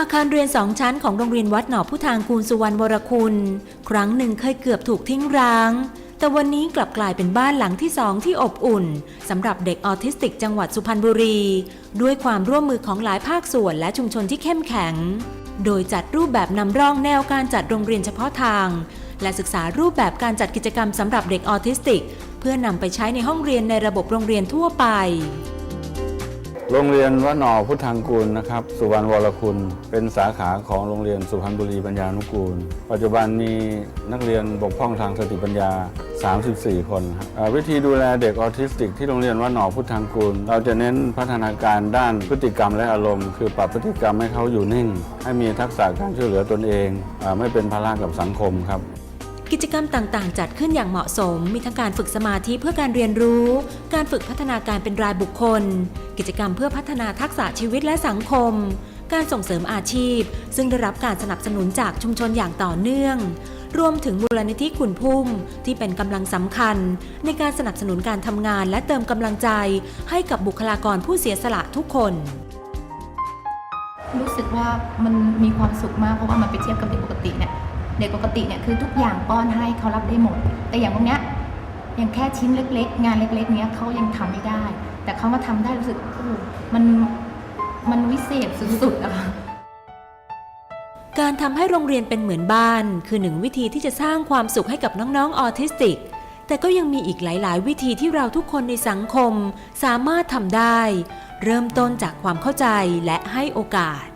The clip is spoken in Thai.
อาคารเรียนสองชั้นของโรงเรียนวัดหนอผู้ทางกูลสุวรรณวรคุณ ครั้งหนึ่งเคยเกือบถูกทิ้งร้าง แต่วันนี้กลับกลายเป็นบ้านหลังที่สองที่อบอุ่นสำหรับเด็กออทิสติกจังหวัดสุพรรณบุรี ด้วยความร่วมมือของหลายภาคส่วนและชุมชนที่เข้มแข็ง โดยจัดรูปแบบนำร่องแนวการจัดโรงเรียนเฉพาะทาง และศึกษารูปแบบการจัดกิจกรรมสำหรับเด็กออทิสติก เพื่อนำไปใช้ในห้องเรียนในระบบโรงเรียนทั่วไป โรงเรียนวัดหนอพุทธังกูลนะครับสุวรรณวรคุณ เป็นสาขาของโรงเรียนสุพรรณบุรีปัญญานุกูล ปัจจุบันมีนักเรียนบกพร่องทางสติปัญญา 34 คนครับวิธีดูแลเด็กออทิสติกที่โรงเรียนวัดหนอพุทธังกูล เราจะเน้นพัฒนาการด้านพฤติกรรมและอารมณ์ คือปรับพฤติกรรมให้เขาอยู่นิ่ง ให้มีทักษะการช่วยเหลือตนเองอไม่เป็นภาระกับสังคมครับ กิจกรรมต่างๆ จัดขึ้นอย่างเหมาะสม มีทั้งการฝึกสมาธิเพื่อการเรียนรู้ การฝึกพัฒนาการเป็นรายบุคคล กิจกรรมเพื่อพัฒนาทักษะชีวิตและสังคม การส่งเสริมอาชีพ ซึ่งได้รับการสนับสนุนจากชุมชนอย่างต่อเนื่อง รวมถึงมูลนิธิขุนพุ่มที่เป็นกำลังสำคัญ ในการสนับสนุนการทำงานและเติมกำลังใจ ให้กับบุคลากรผู้เสียสละทุกคนรู้สึกว่ามันมีความสุขมากเพราะว่ามันไปเทียบกับเด็กปกติเนี่ย เด็กปกติเนี่ยคือทุกอย่างป้อนให้เขารับได้หมด แต่อย่างพวกเนี้ยอย่างแค่ชิ้นเล็ก ๆ งานเล็ก ๆ เนี้ยเขายังทำไม่ได้ แต่เขามาทำได้รู้สึกมันมันวิเศษสุดๆอะค่ะการทำให้โรงเรียนเป็นเหมือนบ้าน คือหนึ่งวิธีที่จะสร้างความสุขให้กับน้องๆออทิสติก แต่ก็ยังมีอีกหลาย ๆ วิธีที่เราทุกคนในสังคม สามารถทำได้ เริ่มต้นจากความเข้าใจและให้โอกาส